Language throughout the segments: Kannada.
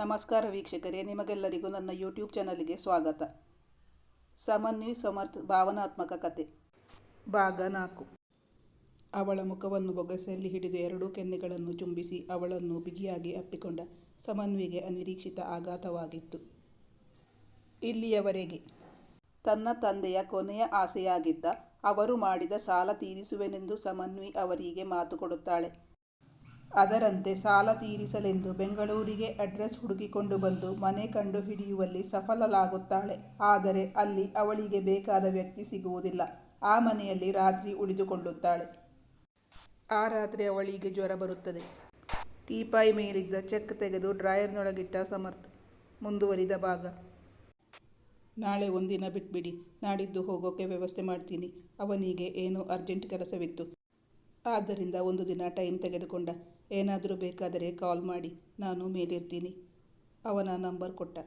ನಮಸ್ಕಾರ ವೀಕ್ಷಕರೇ, ನಿಮಗೆಲ್ಲರಿಗೂ ನನ್ನ ಯೂಟ್ಯೂಬ್ ಚಾನಲ್ಗೆ ಸ್ವಾಗತ. ಸಮನ್ವಿ ಸಮರ್ಥ, ಭಾವನಾತ್ಮಕ ಕತೆ. ಭಾಗ ನಾಲ್ಕು. ಅವಳ ಮುಖವನ್ನು ಬೊಗಸೆಯಲ್ಲಿ ಹಿಡಿದು ಎರಡೂ ಕೆನ್ನೆಗಳನ್ನು ಚುಂಬಿಸಿ ಅವಳನ್ನು ಬಿಗಿಯಾಗಿ ಅಪ್ಪಿಕೊಂಡ ಸಮನ್ವಿಗೆ ಅನಿರೀಕ್ಷಿತ ಆಘಾತವಾಗಿತ್ತು. ಇಲ್ಲಿಯವರೆಗೆ ತನ್ನ ತಂದೆಯ ಕೊನೆಯ ಆಸೆಯಾಗಿದ್ದ ಅವರು ಮಾಡಿದ ಸಾಲ ತೀರಿಸುವೆನೆಂದು ಸಮನ್ವಿ ಅವರಿಗೆ ಮಾತು ಕೊಡುತ್ತಾಳೆ. ಅದರಂತೆ ಸಾಲ ತೀರಿಸಲೆಂದು ಬೆಂಗಳೂರಿಗೆ ಅಡ್ರೆಸ್ ಹುಡುಕಿಕೊಂಡು ಬಂದು ಮನೆ ಕಂಡು ಹಿಡಿಯುವಲ್ಲಿ ಸಫಲಳಾಗುತ್ತಾಳೆ. ಆದರೆ ಅಲ್ಲಿ ಅವಳಿಗೆ ಬೇಕಾದ ವ್ಯಕ್ತಿ ಸಿಗುವುದಿಲ್ಲ. ಆ ಮನೆಯಲ್ಲಿ ರಾತ್ರಿ ಉಳಿದುಕೊಳ್ಳುತ್ತಾಳೆ. ಆ ರಾತ್ರಿ ಅವಳಿಗೆ ಜ್ವರ ಬರುತ್ತದೆ. ಟೀಪಾಯಿ ಮೇಲಿದ್ದ ಚೆಕ್ ತೆಗೆದು ಡ್ರಾಯರ್ನೊಳಗಿಟ್ಟ ಸಮರ್ಥ. ಮುಂದುವರಿದ ಭಾಗ. ನಾಳೆ ಒಂದಿನ ಬಿಟ್ಬಿಡಿ. ನಾಡಿದ್ದು ಹೋಗೋಕೆ ವ್ಯವಸ್ಥೆ ಮಾಡ್ತೀನಿ. ಅವನಿಗೆ ಏನೋ ಅರ್ಜೆಂಟ್ ಕೆಲಸವಿತ್ತು? ಆದ್ದರಿಂದ ಒಂದು ದಿನ ಟೈಮ್ ತೆಗೆದುಕೊಂಡ. ಏನಾದರೂ ಬೇಕಾದರೆ ಕಾಲ್ ಮಾಡಿ, ನಾನು ಮೇಲಿರ್ತೀನಿ. ಅವನ ನಂಬರ್ ಕೊಟ್ಟ.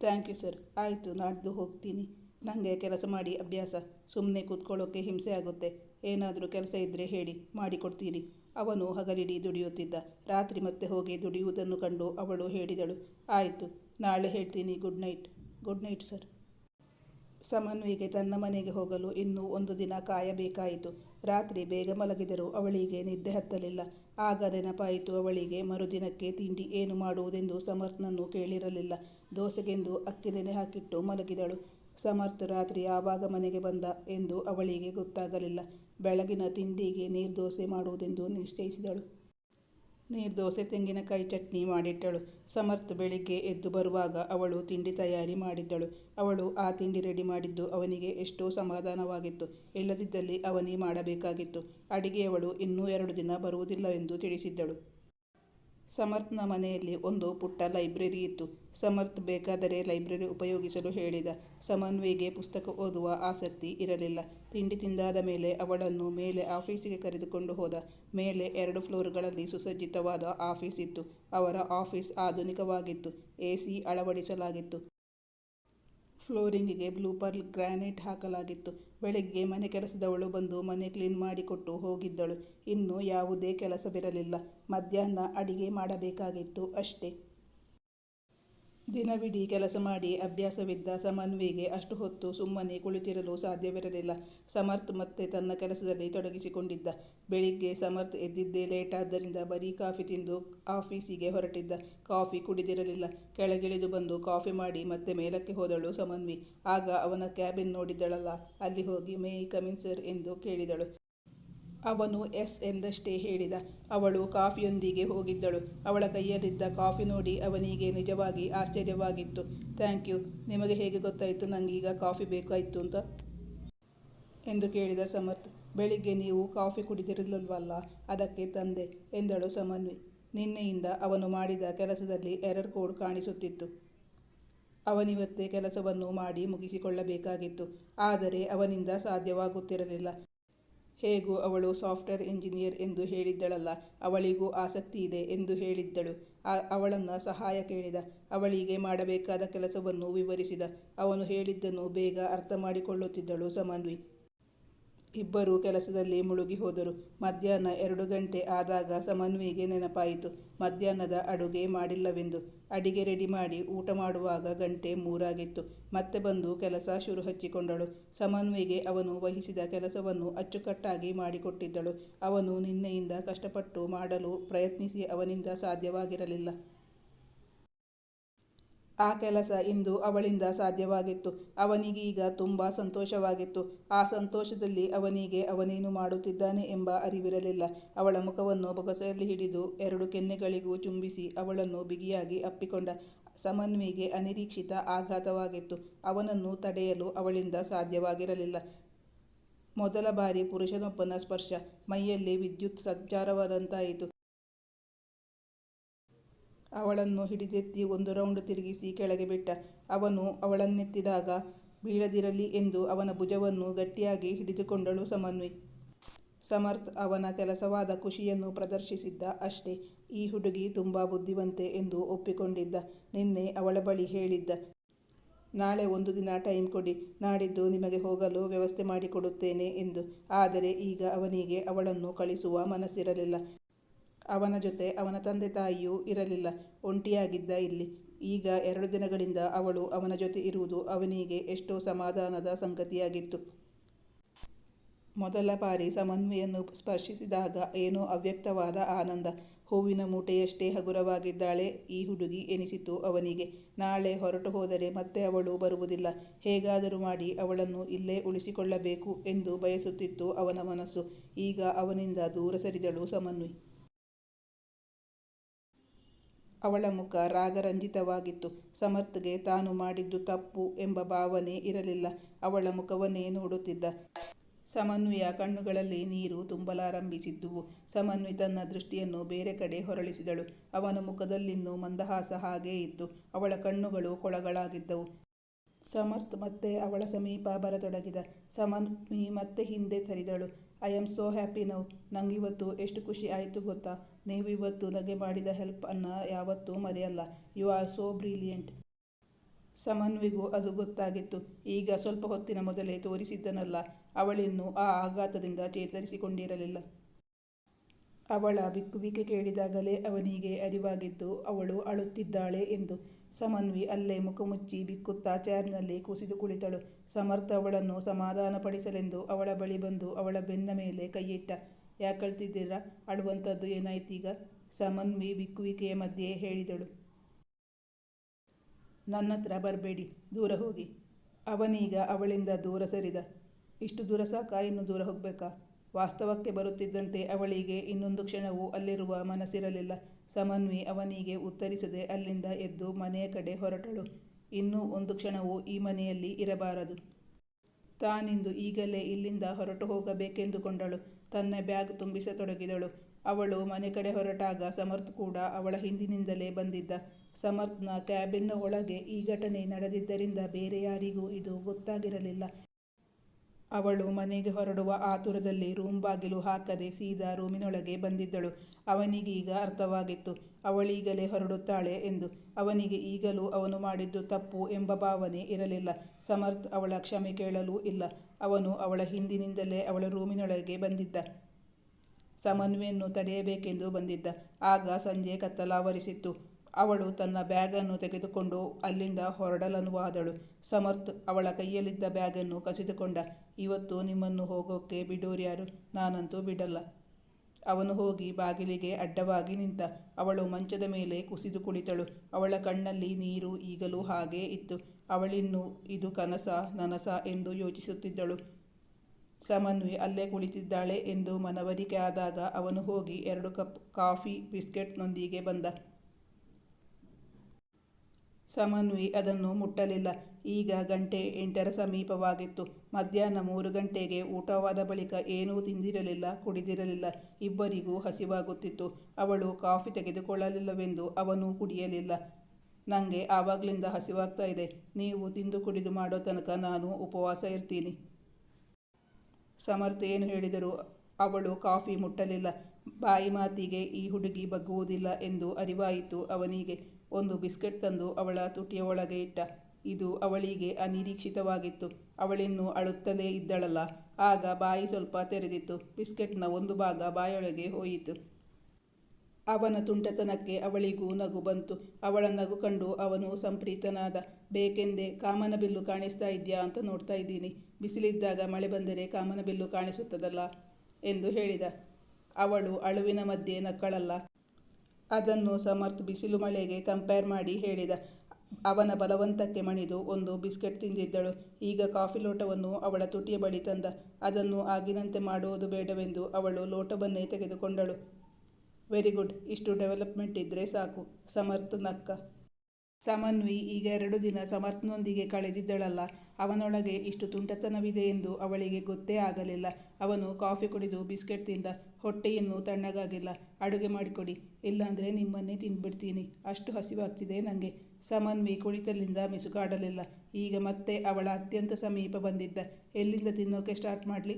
ಥ್ಯಾಂಕ್ ಯು ಸರ್ ಆಯಿತು, ನಾಡ್ದು ಹೋಗ್ತೀನಿ. ನನಗೆ ಕೆಲಸ ಮಾಡಿ, ಅಭ್ಯಾಸ. ಸುಮ್ಮನೆ ಕೂತ್ಕೊಳ್ಳೋಕ್ಕೆ ಹಿಂಸೆ ಆಗುತ್ತೆ. ಏನಾದರೂ ಕೆಲಸ ಇದ್ದರೆ ಹೇಳಿ, ಮಾಡಿಕೊಡ್ತೀನಿ. ಅವನು ಹಗಲಿಡಿ ದುಡಿಯುತ್ತಿದ್ದ. ರಾತ್ರಿ ಮತ್ತೆ ಹೋಗಿ ದುಡಿಯುವುದನ್ನು ಕಂಡು ಅವಳು ಹೇಳಿದಳು. ಆಯಿತು, ನಾಳೆ ಹೇಳ್ತೀನಿ good night good night sir ಸಮನ್ವಿಗೆ ತನ್ನ ಮನೆಗೆ ಹೋಗಲು ಇನ್ನೂ ಒಂದು ದಿನ ಕಾಯಬೇಕಾಯಿತು. ರಾತ್ರಿ ಬೇಗ ಮಲಗಿದರೂ ಅವಳಿಗೆ ನಿದ್ದೆ ಹತ್ತಲಿಲ್ಲ. ಆಗ ನೆನಪಾಯಿತು ಅವಳಿಗೆ ಮರುದಿನಕ್ಕೆ ತಿಂಡಿ ಏನು ಮಾಡುವುದೆಂದು ಸಮರ್ಥನನ್ನು ಕೇಳಿರಲಿಲ್ಲ. ದೋಸೆಗೆಂದು ಅಕ್ಕಿ ನೆನೆ ಹಾಕಿಟ್ಟು ಮಲಗಿದಳು. ಸಮರ್ಥ ರಾತ್ರಿ ಯಾವಾಗ ಮನೆಗೆ ಬಂದ ಎಂದು ಅವಳಿಗೆ ಗೊತ್ತಾಗಲಿಲ್ಲ. ಬೆಳಗಿನ ತಿಂಡಿಗೆ ನೀರ್ದೋಸೆ ಮಾಡುವುದೆಂದು ನಿಶ್ಚಯಿಸಿದಳು. ನೀರ್ದೋಸೆ ತೆಂಗಿನಕಾಯಿ ಚಟ್ನಿ ಮಾಡಿಟ್ಟಳು ಸಮರ್ಥ ಬೆಳಿಗ್ಗೆ ಎದ್ದು ಬರುವಾಗ ಅವಳು ತಿಂಡಿ ತಯಾರಿ ಮಾಡಿದ್ದಳು. ಅವಳು ಆ ತಿಂಡಿ ರೆಡಿ ಮಾಡಿದ್ದು ಅವನಿಗೆ ಎಷ್ಟೋ ಸಮಾಧಾನವಾಗಿತ್ತು. ಇಲ್ಲದಿದ್ದಲ್ಲಿ ಅವನೇ ಮಾಡಬೇಕಾಗಿತ್ತು. ಅಡಿಗೆಯವಳು ಇನ್ನೂ ಎರಡು ದಿನ ಬರುವುದಿಲ್ಲವೆಂದು ತಿಳಿಸಿದ್ದಳು. ಸಮರ್ಥ್ನ ಮನೆಯಲ್ಲಿ ಒಂದು ಪುಟ್ಟ ಲೈಬ್ರರಿ ಇತ್ತು. ಸಮರ್ಥ್ ಬೇಕಾದರೆ ಲೈಬ್ರರಿ ಉಪಯೋಗಿಸಲು ಹೇಳಿದ. ಸಮನ್ವಿಗೆ ಪುಸ್ತಕ ಓದುವ ಆಸಕ್ತಿ ಇರಲಿಲ್ಲ. ತಿಂಡಿ ತಿಂದಾದ ಮೇಲೆ ಅವಳನ್ನು ಮೇಲೆ ಆಫೀಸಿಗೆ ಕರೆದುಕೊಂಡು ಹೋದ. ಮೇಲೆ ಎರಡು ಫ್ಲೋರ್ಗಳಲ್ಲಿ ಸುಸಜ್ಜಿತವಾದ ಆಫೀಸ್ ಇತ್ತು. ಅವರ ಆಫೀಸ್ ಆಧುನಿಕವಾಗಿತ್ತು. ಎ ಸಿ ಅಳವಡಿಸಲಾಗಿತ್ತು. ಫ್ಲೋರಿಂಗಿಗೆ ಬ್ಲೂ ಪರ್ಲ್ ಗ್ರಾನೈಟ್ ಹಾಕಲಾಗಿತ್ತು. ಬೆಳಿಗ್ಗೆ ಮನೆ ಕೆಲಸದವಳು ಬಂದು ಮನೆ ಕ್ಲೀನ್ ಮಾಡಿಕೊಟ್ಟು ಹೋಗಿದ್ದಳು. ಇನ್ನು ಯಾವುದೇ ಕೆಲಸವಿರಲಿಲ್ಲ. ಮಧ್ಯಾಹ್ನ ಅಡಿಗೆ ಮಾಡಬೇಕಾಗಿತ್ತು ಅಷ್ಟೇ. ದಿನವಿಡೀ ಕೆಲಸ ಮಾಡಿ, ಅಭ್ಯಾಸವಿದ್ದ ಸಮನ್ವಿಗೆ ಅಷ್ಟು ಹೊತ್ತು ಸುಮ್ಮನೆ ಕುಳಿತಿರಲು ಸಾಧ್ಯವಿರಲಿಲ್ಲ. ಸಮರ್ಥ್ ಮತ್ತೆ ತನ್ನ ಕೆಲಸದಲ್ಲಿ ತೊಡಗಿಸಿಕೊಂಡಿದ್ದ. ಬೆಳಿಗ್ಗೆ ಸಮರ್ಥ್ ಎದ್ದಿದ್ದೇ ಲೇಟಾದ್ದರಿಂದ ಬರೀ ಕಾಫಿ ತಿಂದು ಆಫೀಸಿಗೆ ಹೊರಟಿದ್ದ. ಕಾಫಿ ಕುಡಿದಿರಲಿಲ್ಲ. ಕೆಳಗಿಳಿದು ಬಂದು ಕಾಫಿ ಮಾಡಿ ಮತ್ತೆ ಮೇಲಕ್ಕೆ ಹೋದಳು ಸಮನ್ವಿ. ಆಗ ಅವನ ಕ್ಯಾಬಿನ್ ನೋಡಿದ್ದಳಲ್ಲ ಅಲ್ಲಿ ಹೋಗಿ, ಮೇ ಕಮಿನ್ ಸರ್ ಎಂದು ಕೇಳಿದಳು. ಅವನು ಎಸ್ ಎಂದಷ್ಟೇ ಹೇಳಿದ. ಅವಳು ಕಾಫಿಯೊಂದಿಗೆ ಹೋಗಿದ್ದಳು. ಅವಳ ಕೈಯಲ್ಲಿದ್ದ ಕಾಫಿ ನೋಡಿ ಅವನಿಗೆ ನಿಜವಾಗಿ ಆಶ್ಚರ್ಯವಾಗಿತ್ತು. Thank you. ನಿಮಗೆ ಹೇಗೆ ಗೊತ್ತಾಯಿತು ನನಗೀಗ ಕಾಫಿ ಬೇಕಾಯಿತು ಅಂತ? ಎಂದು ಕೇಳಿದ ಸಮರ್ಥ್. ಬೆಳಿಗ್ಗೆ ನೀವು ಕಾಫಿ ಕುಡಿದಿರಲಿಲ್ವಲ್ಲ? ಅದಕ್ಕೆ ತಂದೆ, ಎಂದಳು ಸಮನ್ವಿ. ನಿನ್ನೆಯಿಂದ ಅವನು ಮಾಡಿದ ಕೆಲಸದಲ್ಲಿ ಎರರ್ ಕೋಡ್ ಕಾಣಿಸುತ್ತಿತ್ತು. ಅವನಿವತ್ತೇ ಕೆಲಸವನ್ನು ಮಾಡಿ ಮುಗಿಸಿಕೊಳ್ಳಬೇಕಾಗಿತ್ತು. ಆದರೆ ಅವನಿಂದ ಸಾಧ್ಯವಾಗುತ್ತಿರಲಿಲ್ಲ. ಹೇಗೂ ಅವಳು ಸಾಫ್ಟ್ವೇರ್ ಇಂಜಿನಿಯರ್ ಎಂದು ಹೇಳಿದ್ದಳಲ್ಲ, ಅವಳಿಗೂ ಆಸಕ್ತಿ ಇದೆ ಎಂದು ಹೇಳಿದ್ದಳು. ಅವಳನ್ನು ಸಹಾಯ ಕೇಳಿದ, ಅವಳಿಗೆ ಮಾಡಬೇಕಾದ ಕೆಲಸವನ್ನು ವಿವರಿಸಿದ. ಅವನು ಹೇಳಿದ್ದನ್ನು ಬೇಗ ಅರ್ಥ ಮಾಡಿಕೊಳ್ಳುತ್ತಿದ್ದಳು ಸಮನ್ವಿ ಇಬ್ಬರೂ ಕೆಲಸದಲ್ಲಿ ಮುಳುಗಿ ಹೋದರು. ಮಧ್ಯಾಹ್ನ ಎರಡು ಗಂಟೆ ಆದಾಗ ಸಮನ್ವಿಗೆ ನೆನಪಾಯಿತು. ಮಧ್ಯಾಹ್ನದ ಅಡುಗೆ ಮಾಡಿಲ್ಲವೆಂದು. ಅಡಿಗೆ ರೆಡಿ ಮಾಡಿ ಊಟ ಮಾಡುವಾಗ ಗಂಟೆ ಮೂರಾಗಿತ್ತು. ಮತ್ತೆ ಬಂದು ಕೆಲಸ ಶುರು ಹಚ್ಚಿಕೊಂಡಳು. ಸಮನ್ವಿಗೆ ಅವನು ವಹಿಸಿದ ಕೆಲಸವನ್ನು ಅಚ್ಚುಕಟ್ಟಾಗಿ ಮಾಡಿಕೊಟ್ಟಿದ್ದಳು. ಅವನು ನಿನ್ನೆಯಿಂದ ಕಷ್ಟಪಟ್ಟು ಮಾಡಲು ಪ್ರಯತ್ನಿಸಿ ಅವನಿಂದ ಸಾಧ್ಯವಾಗಿರಲಿಲ್ಲ. ಆ ಕೆಲಸ ಇಂದು ಅವಳಿಂದ ಸಾಧ್ಯವಾಗಿತ್ತು. ಅವನಿಗೀಗ ತುಂಬ ಸಂತೋಷವಾಗಿತ್ತು. ಆ ಸಂತೋಷದಲ್ಲಿ ಅವನಿಗೆ ಅವನೇನು ಮಾಡುತ್ತಿದ್ದಾನೆ ಎಂಬ ಅರಿವಿರಲಿಲ್ಲ. ಅವಳ ಮುಖವನ್ನು ಬೊಗಸೆಯಲ್ಲಿ ಹಿಡಿದು ಎರಡು ಕೆನ್ನೆಗಳಿಗೂ ಚುಂಬಿಸಿ ಅವಳನ್ನು ಬಿಗಿಯಾಗಿ ಅಪ್ಪಿಕೊಂಡ ಸಮನ್ವಿಗೆ ಅನಿರೀಕ್ಷಿತ ಆಘಾತವಾಗಿತ್ತು. ಅವನನ್ನು ತಡೆಯಲು ಅವಳಿಂದ ಸಾಧ್ಯವಾಗಿರಲಿಲ್ಲ. ಮೊದಲ ಬಾರಿ ಪುರುಷನೊಬ್ಬನ ಸ್ಪರ್ಶ, ಮೈಯಲ್ಲಿ ವಿದ್ಯುತ್ ಸಂಚಾರವಾದಂತಾಯಿತು. ಅವಳನ್ನು ಹಿಡಿದೆತ್ತಿ ಒಂದು ರೌಂಡ್ ತಿರುಗಿಸಿ ಕೆಳಗೆ ಬಿಟ್ಟ. ಅವನು ಅವಳನ್ನೆತ್ತಿದಾಗ ಬೀಳದಿರಲಿ ಎಂದು ಅವನ ಭುಜವನ್ನು ಗಟ್ಟಿಯಾಗಿ ಹಿಡಿದುಕೊಂಡಳು ಸಮನ್ವಿ ಸಮರ್ಥ್ ಅವನ ಕೆಲಸವಾದ ಖುಷಿಯನ್ನು ಪ್ರದರ್ಶಿಸಿದ್ದ ಅಷ್ಟೇ. ಈ ಹುಡುಗಿ ತುಂಬ ಬುದ್ಧಿವಂತೆ ಎಂದು ಒಪ್ಪಿಕೊಂಡಿದ್ದ. ನಿನ್ನೆ ಅವಳ ಬಳಿ ಹೇಳಿದ್ದ. ನಾಳೆ ಒಂದು ದಿನ ಟೈಮ್ ಕೊಡಿ. ನಾಡಿದ್ದು ನಿಮಗೆ ಹೋಗಲು ವ್ಯವಸ್ಥೆ ಮಾಡಿಕೊಡುತ್ತೇನೆ ಎಂದು. ಆದರೆ ಈಗ ಅವನಿಗೆ ಅವಳನ್ನು ಕಳಿಸುವ ಮನಸ್ಸಿರಲಿಲ್ಲ. ಅವನ ಜೊತೆ ಅವನ ತಂದೆ ತಾಯಿಯೂ ಇರಲಿಲ್ಲ. ಒಂಟಿಯಾಗಿದ್ದ ಇಲ್ಲಿ. ಈಗ ಎರಡು ದಿನಗಳಿಂದ ಅವಳು ಅವನ ಜೊತೆ ಇರುವುದು ಅವನಿಗೆ ಎಷ್ಟೋ ಸಮಾಧಾನದ ಸಂಗತಿಯಾಗಿತ್ತು. ಮೊದಲ ಬಾರಿ ಸಮನ್ವಿಯನ್ನು ಸ್ಪರ್ಶಿಸಿದಾಗ ಏನೋ ಅವ್ಯಕ್ತವಾದ ಆನಂದ. ಹೂವಿನ ಮೂಟೆಯಷ್ಟೇ ಹಗುರವಾಗಿದ್ದಾಳೆ. ಈ ಹುಡುಗಿ ಎನಿಸಿತು ಅವನಿಗೆ. ನಾಳೆ ಹೊರಟು ಹೋದರೆ ಮತ್ತೆ ಅವಳು ಬರುವುದಿಲ್ಲ. ಹೇಗಾದರೂ ಮಾಡಿ ಅವಳನ್ನು ಇಲ್ಲೇ ಉಳಿಸಿಕೊಳ್ಳಬೇಕು ಎಂದು ಬಯಸುತ್ತಿತ್ತು ಅವನ ಮನಸ್ಸು. ಈಗ ಅವನಿಂದ ದೂರ ಸರಿದಳು ಸಮನ್ವಿ ಅವಳ ಮುಖ ರಾಗರಂಜಿತವಾಗಿತ್ತು. ಸಮರ್ಥ್ಗೆ ತಾನು ಮಾಡಿದ್ದು ತಪ್ಪು ಎಂಬ ಭಾವನೆ ಇರಲಿಲ್ಲ. ಅವಳ ಮುಖವನ್ನೇ ನೋಡುತ್ತಿದ್ದ. ಸಮನ್ವಯ ಕಣ್ಣುಗಳಲ್ಲಿ ನೀರು ತುಂಬಲಾರಂಭಿಸಿದ್ದುವು. ಸಮನ್ವಿ ತನ್ನ ದೃಷ್ಟಿಯನ್ನು ಬೇರೆ ಕಡೆ ಹೊರಳಿಸಿದಳು. ಅವನ ಮುಖದಲ್ಲಿನ್ನೂ ಮಂದಹಾಸ ಹಾಗೇ ಇತ್ತು. ಅವಳ ಕಣ್ಣುಗಳು ಕೊಳಗಳಾಗಿದ್ದವು. ಸಮರ್ಥ್ ಮತ್ತೆ ಅವಳ ಸಮೀಪ ಬರತೊಡಗಿದ. ಸಮನ್ವಿ ಮತ್ತೆ ಹಿಂದೆ ಸರಿದಳು. I am so happy now ನಂಗಿವತ್ತು ಎಷ್ಟು ಖುಷಿ ಆಯಿತು ಗೊತ್ತಾ? ನೀವಿವತ್ತು ನನಗೆ ಮಾಡಿದ ಹೆಲ್ಪ್ ಅನ್ನ ಯಾವತ್ತೂ ಮರೆಯಲ್ಲ. You are so brilliant. ಸಮನ್ವಿಗೂ ಅದು ಗೊತ್ತಾಗಿತ್ತು. ಈಗ ಸ್ವಲ್ಪ ಹೊತ್ತಿನ ಮೊದಲೇ ತೋರಿಸಿದ್ದನಲ್ಲ, ಅವಳಿನ್ನೂ ಆ ಆಘಾತದಿಂದ ಚೇತರಿಸಿಕೊಂಡಿರಲಿಲ್ಲ. ಅವಳ ಬಿಕ್ಕುವಿಕೆ ಕೇಳಿದಾಗಲೇ ಅವನಿಗೆ ಅರಿವಾಗಿದ್ದು, ಅವಳು ಅಳುತ್ತಿದ್ದಾಳೆ ಎಂದು. ಸಮನ್ವಿ ಅಲ್ಲೇ ಮುಖಮುಚ್ಚಿ ಬಿಕ್ಕುತ್ತಾ ಚೇರ್ನಲ್ಲಿ ಕುಸಿದು ಕುಳಿತಳು. ಸಮರ್ಥ ಅವಳನ್ನು ಸಮಾಧಾನಪಡಿಸಲೆಂದು ಅವಳ ಬಳಿ ಬಂದು ಅವಳ ಬೆನ್ನ ಮೇಲೆ ಕೈಯಿಟ್ಟ. ಯಾಕಳ್ತಿದ್ದೀರಾ ಅಳುವಂಥದ್ದು ಏನಾಯ್ತೀಗ? ಸಮನ್ವಿ ಬಿಕ್ಕುವಿಕೆಯ ಮಧ್ಯೆ ಹೇಳಿದಳು. ನನ್ನತ್ರ ಬರಬೇಡಿ, ದೂರ ಹೋಗಿ. ಅವನೀಗ ಅವಳಿಂದ ದೂರ ಸರಿದ. ಇಷ್ಟು ದೂರ ಸಾಕ? ಇನ್ನು ದೂರ ಹೋಗಬೇಕಾ? ವಾಸ್ತವಕ್ಕೆ ಬರುತ್ತಿದ್ದಂತೆ ಅವಳಿಗೆ ಇನ್ನೊಂದು ಕ್ಷಣವೂ ಅಲ್ಲಿರುವ ಮನಸ್ಸಿರಲಿಲ್ಲ. ಸಮನ್ವಿ ಅವನಿಗೆ ಉತ್ತರಿಸದೆ ಅಲ್ಲಿಂದ ಎದ್ದು ಮನೆಯ ಕಡೆ ಹೊರಟಳು. ಇನ್ನೂ ಒಂದು ಕ್ಷಣವೂ ಈ ಮನೆಯಲ್ಲಿ ಇರಬಾರದು. ತಾನಿಂದು ಈಗಲೇ ಇಲ್ಲಿಂದ ಹೊರಟು ಹೋಗಬೇಕೆಂದುಕೊಂಡಳು. ತನ್ನ ಬ್ಯಾಗ್ ತುಂಬಿಸತೊಡಗಿದಳು ಅವಳು ಮನೆ ಕಡೆ ಹೊರಟಾಗ ಸಮರ್ಥ್ ಕೂಡ ಅವಳ ಹಿಂದಿನಿಂದಲೇ ಬಂದಿದ್ದ. ಸಮರ್ಥ್ನ ಕ್ಯಾಬಿನ್ನ ಒಳಗೆ ಈ ಘಟನೆ ನಡೆದಿದ್ದರಿಂದ ಬೇರೆ ಯಾರಿಗೂ ಇದು ಗೊತ್ತಾಗಿರಲಿಲ್ಲ. ಅವಳು ಮನೆಗೆ ಹೊರಡುವ ಆತುರದಲ್ಲಿ ರೂಮ್ ಬಾಗಿಲು ಹಾಕದೆ ಸೀದಾ ರೂಮಿನೊಳಗೆ ಬಂದಿದ್ದಳು. ಅವನಿಗೀಗ ಅರ್ಥವಾಗಿತ್ತು. ಅವಳೀಗಲೇ ಹೊರಡುತ್ತಾಳೆ ಎಂದು. ಅವನಿಗೆ ಈಗಲೂ ಅವನು ಮಾಡಿದ್ದು ತಪ್ಪು ಎಂಬ ಭಾವನೆ ಇರಲಿಲ್ಲ. ಸಮರ್ಥ್ ಅವಳ ಕ್ಷಮೆ ಕೇಳಲೂ ಇಲ್ಲ. ಅವನು ಅವಳ ಹಿಂದಿನಿಂದಲೇ ಅವಳ ರೂಮಿನೊಳಗೆ ಬಂದಿದ್ದ. ಸಮನ್ವೆಯನ್ನು ತಡೆಯಬೇಕೆಂದು ಬಂದಿದ್ದ. ಆಗ ಸಂಜೆ ಕತ್ತಲಾವರಿಸಿತ್ತು. ಅವಳು ತನ್ನ ಬ್ಯಾಗನ್ನು ತೆಗೆದುಕೊಂಡು ಅಲ್ಲಿಂದ ಹೊರಡಲನುವಾದಳು ಸಮರ್ಥ್ ಅವಳ ಕೈಯಲ್ಲಿದ್ದ ಬ್ಯಾಗನ್ನು ಕಸಿದುಕೊಂಡ, ಇವತ್ತು ನಿಮ್ಮನ್ನು ಹೋಗೋಕ್ಕೆ ಬಿಡೋರ್ಯಾರು ನಾನಂತೂ ಬಿಡಲ್ಲ. ಅವನು ಹೋಗಿ ಬಾಗಿಲಿಗೆ ಅಡ್ಡವಾಗಿ ನಿಂತ, ಅವಳು ಮಂಚದ ಮೇಲೆ ಕುಸಿದು ಕುಳಿತಳು. ಅವಳ ಕಣ್ಣಲ್ಲಿ ನೀರು ಈಗಲೂ ಹಾಗೇ ಇತ್ತು. ಅವಳಿನ್ನೂ, ಇದು ಕನಸ, ನನಸ ಎಂದು ಯೋಚಿಸುತ್ತಿದ್ದಳು. ಸಮನ್ವಿ ಅಲ್ಲೇ ಕುಳಿತಿದ್ದಾಳೆ ಎಂದು ಮನವರಿಕೆ ಆದಾಗ ಅವನು ಹೋಗಿ ಎರಡು ಕಪ್ ಕಾಫಿ, ಬಿಸ್ಕೆಟ್ನೊಂದಿಗೆ ಬಂದ. ಸಮನ್ವಿ ಅದನ್ನು ಮುಟ್ಟಲಿಲ್ಲ. ಈಗ ಗಂಟೆ ಎಂಟರ ಸಮೀಪವಾಗಿತ್ತು. ಮಧ್ಯಾಹ್ನ ಮೂರು ಗಂಟೆಗೆ ಊಟವಾದ ಬಳಿಕ ಏನೂ ತಿಂದಿರಲಿಲ್ಲ, ಕುಡಿದಿರಲಿಲ್ಲ. ಇಬ್ಬರಿಗೂ ಹಸಿವಾಗುತ್ತಿತ್ತು. ಅವಳು ಕಾಫಿ ತೆಗೆದುಕೊಳ್ಳಲಿಲ್ಲವೆಂದು ಅವನೂ ಕುಡಿಯಲಿಲ್ಲ. ನನಗೆ ಆವಾಗಲಿಂದ ಹಸಿವಾಗ್ತಾ ಇದೆ. ನೀವು ತಿಂದು ಕುಡಿದು ಮಾಡೋ ತನಕ ನಾನು ಉಪವಾಸ ಇರ್ತೀನಿ. ಸಮರ್ಥ ಏನು ಹೇಳಿದರೂ ಅವಳು ಕಾಫಿ ಮುಟ್ಟಲಿಲ್ಲ. ಬಾಯಿ ಮಾತಿಗೆ ಈ ಹುಡುಗಿ ಬಗ್ಗುವುದಿಲ್ಲ ಎಂದು ಅರಿವಾಯಿತು ಅವನಿಗೆ. ಒಂದು ಬಿಸ್ಕೆಟ್ ತಂದು ಅವಳ ತುಟಿಯ ಒಳಗೆ ಇಟ್ಟ. ಇದು ಅವಳಿಗೆ ಅನಿರೀಕ್ಷಿತವಾಗಿತ್ತು. ಅವಳಿನ್ನೂ ಅಳುತ್ತಲೇ ಇದ್ದಳಲ್ಲ. ಆಗ ಬಾಯಿ ಸ್ವಲ್ಪ ತೆರೆದಿತ್ತು. ಬಿಸ್ಕೆಟ್ನ ಒಂದು ಭಾಗ ಬಾಯೊಳಗೆ ಹೋಯಿತು. ಅವನ ತುಂಟತನಕ್ಕೆ ಅವಳಿಗೂ ನಗು ಬಂತು. ಅವಳ ನಗು ಕಂಡು ಅವನು ಸಂಪ್ರೀತನಾದ. ಬೇಕೆಂದೇ ಕಾಮನಬಿಲ್ಲು ಕಾಣಿಸ್ತಾ ಇದೆಯಾ ಅಂತ ನೋಡ್ತಾ ಇದ್ದೀನಿ. ಬಿಸಿಲಿದ್ದಾಗ ಮಳೆ ಬಂದರೆ ಕಾಮನಬಿಲ್ಲು ಕಾಣಿಸುತ್ತದಲ್ಲ? ಎಂದು ಹೇಳಿದ. ಅವಳು ಅಳುವಿನ ಮಧ್ಯೆ ನಕ್ಕಳಲ್ಲ. ಅದನ್ನು ಸಮರ್ಥ್ ಬಿಸಿಲು ಮಳೆಗೆ ಕಂಪೇರ್ ಮಾಡಿ ಹೇಳಿದ. ಅವನ ಬಲವಂತಕ್ಕೆ ಮಣಿದು ಒಂದು ಬಿಸ್ಕೆಟ್ ತಿಂದಿದ್ದಳು. ಈಗ ಕಾಫಿ ಲೋಟವನ್ನು ಅವಳ ತುಟಿಯ ಬಳಿ ತಂದ. ಅದನ್ನು ಆಗಿನಂತೆ ಮಾಡುವುದು ಬೇಡವೆಂದು ಅವಳು ಲೋಟವನ್ನೇ ತೆಗೆದುಕೊಂಡಳು. ವೆರಿ ಗುಡ್ ಇಷ್ಟು ಡೆವಲಪ್ಮೆಂಟ್ ಇದ್ದರೆ ಸಾಕು. ಸಮರ್ಥ್ ನಕ್ಕ. ಸಮನ್ವಿ ಈಗ ಎರಡು ದಿನ ಸಮರ್ಥ್ನೊಂದಿಗೆ ಕಳೆದಿದ್ದಳಲ್ಲ. ಅವನೊಳಗೆ ಇಷ್ಟು ತುಂಟತನವಿದೆ ಎಂದು ಅವಳಿಗೆ ಗೊತ್ತೇ ಆಗಲಿಲ್ಲ. ಅವನು ಕಾಫಿ ಕುಡಿದು ಬಿಸ್ಕೆಟ್ ತಿಂದ, ಹೊಟ್ಟೆಯನ್ನು ತಣ್ಣಗಾಗಿಲ್ಲ. ಅಡುಗೆ ಮಾಡಿಕೊಡಿ, ಇಲ್ಲಾಂದರೆ ನಿಮ್ಮನ್ನೇ ತಿಂದ್ಬಿಡ್ತೀನಿ. ಅಷ್ಟು ಹಸಿವಾಗ್ತಿದೆ ನನಗೆ ಸಮನ್ವಿ ಕುಳಿತಲ್ಲಿಂದ ಮಿಸುಕಾಡಲಿಲ್ಲ. ಈಗ ಮತ್ತೆ ಅವಳ ಅತ್ಯಂತ ಸಮೀಪ ಬಂದಿದ್ದ, ಎಲ್ಲಿಂದ ತಿನ್ನೋಕೆ ಸ್ಟಾರ್ಟ್ ಮಾಡಲಿ?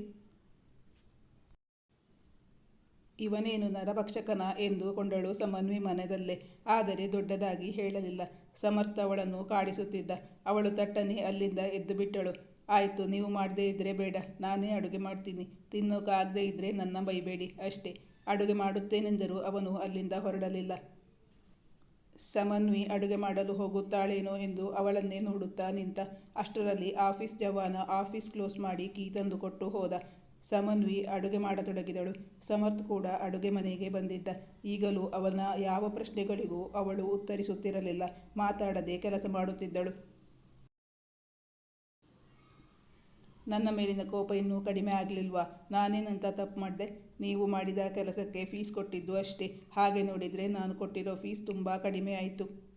ಇವನೇನು ನರಭಕ್ಷಕನ ಎಂದು ಕೊಂಡಳು ಸಮನ್ವಿ ಮನದಲ್ಲೇ. ಆದರೆ ದೊಡ್ಡದಾಗಿ ಹೇಳಲಿಲ್ಲ. ಸಮರ್ಥ ಅವಳನ್ನು ಕಾಡಿಸುತ್ತಿದ್ದ. ಅವಳು ತಟ್ಟನೆ ಅಲ್ಲಿಂದ ಎದ್ದು ಬಿಟ್ಟಳು ಆಯಿತು, ನೀವು ಮಾಡದೇ ಇದ್ದರೆ ಬೇಡ. ನಾನೇ ಅಡುಗೆ ಮಾಡ್ತೀನಿ. ತಿನ್ನೋಕ್ಕಾಗದೇ ಇದ್ದರೆ ನನ್ನ ಬೈಬೇಡಿ ಅಷ್ಟೇ. ಅಡುಗೆ ಮಾಡುತ್ತೇನೆಂದರೂ ಅವನು ಅಲ್ಲಿಂದ ಹೊರಡಲಿಲ್ಲ. ಸಮನ್ವಿ ಅಡುಗೆ ಮಾಡಲು ಹೋಗುತ್ತಾಳೇನೋ ಎಂದು ಅವಳನ್ನೇ ನೋಡುತ್ತಾ ನಿಂತ ಅಷ್ಟರಲ್ಲಿ ಆಫೀಸ್ ಜವಾನ ಆಫೀಸ್ ಕ್ಲೋಸ್ ಮಾಡಿ ಕೀ ತಂದುಕೊಟ್ಟು ಹೋದ. ಸಮನ್ವಿ ಅಡುಗೆ ಮಾಡತೊಡಗಿದಳು. ಸಮರ್ಥ್ ಕೂಡ ಅಡುಗೆ ಮನೆಗೆ ಬಂದಿದ್ದ. ಈಗಲೂ ಅವನ ಯಾವ ಪ್ರಶ್ನೆಗಳಿಗೂ ಅವಳು ಉತ್ತರಿಸುತ್ತಿರಲಿಲ್ಲ. ಮಾತಾಡದೆ ಕೆಲಸ ಮಾಡುತ್ತಿದ್ದಳು. ನನ್ನ ಮೇಲಿನ ಕೋಪ ಇನ್ನೂ ಕಡಿಮೆ ಆಗಲಿಲ್ವಾ? ನಾನೇನಂತ ತಪ್ಪು ಮಾಡಿದೆ. ನೀವು ಮಾಡಿದ ಕೆಲಸಕ್ಕೆ ಫೀಸ್ ಕೊಟ್ಟಿದ್ದು ಅಷ್ಟೇ. ಹಾಗೆ ನೋಡಿದರೆ ನಾನು ಕೊಟ್ಟಿರೋ ಫೀಸ್ ತುಂಬ ಕಡಿಮೆ ಆಯಿತು.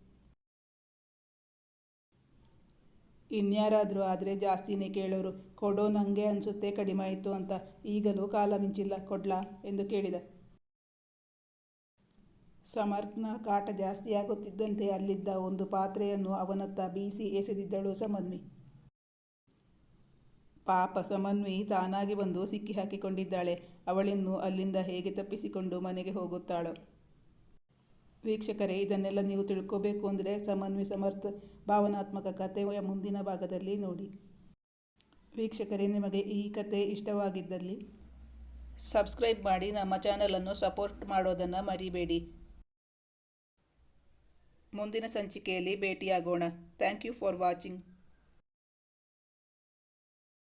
ಇನ್ಯಾರಾದರೂ ಆದರೆ ಜಾಸ್ತಿನೇ ಕೇಳೋರು, ಕೊಡೋ ನನಗೆ ಅನಿಸುತ್ತೆ, ಕಡಿಮೆ ಆಯಿತು ಅಂತ ಈಗಲೂ ಕಾಲ ಮಿಂಚಿಲ್ಲ, ಕೊಡ್ಲಾ? ಎಂದು ಕೇಳಿದ. ಸಮರ್ಥನ ಕಾಟ ಜಾಸ್ತಿ ಆಗುತ್ತಿದ್ದಂತೆ ಅಲ್ಲಿದ್ದ ಒಂದು ಪಾತ್ರೆಯನ್ನು ಅವನತ್ತ ಬೀಸಿ ಎಸೆದಿದ್ದಳು ಸಮನ್ವಿ. ಪಾಪ ಸಮನ್ವಿ ತಾನಾಗಿ ಬಂದು ಸಿಕ್ಕಿ ಹಾಕಿಕೊಂಡಿದ್ದಾಳೆ. ಅವಳಿನ್ನು ಅಲ್ಲಿಂದ ಹೇಗೆ ತಪ್ಪಿಸಿಕೊಂಡು ಮನೆಗೆ ಹೋಗುತ್ತಾಳೋ? ವೀಕ್ಷಕರೇ, ಇದನ್ನೆಲ್ಲ ನೀವು ತಿಳ್ಕೋಬೇಕು ಅಂದರೆ ಸಮನ್ವಯ, ಸಮರ್ಥ, ಭಾವನಾತ್ಮಕ ಕಥೆಯ ಮುಂದಿನ ಭಾಗದಲ್ಲಿ ನೋಡಿ. ವೀಕ್ಷಕರೇ, ನಿಮಗೆ ಈ ಕತೆ ಇಷ್ಟವಾಗಿದ್ದಲ್ಲಿ ಸಬ್ಸ್ಕ್ರೈಬ್ ಮಾಡಿ, ನಮ್ಮ ಚಾನಲನ್ನು ಸಪೋರ್ಟ್ ಮಾಡೋದನ್ನು ಮರಿಬೇಡಿ. ಮುಂದಿನ ಸಂಚಿಕೆಯಲ್ಲಿ ಭೇಟಿಯಾಗೋಣ. Thank you for watching.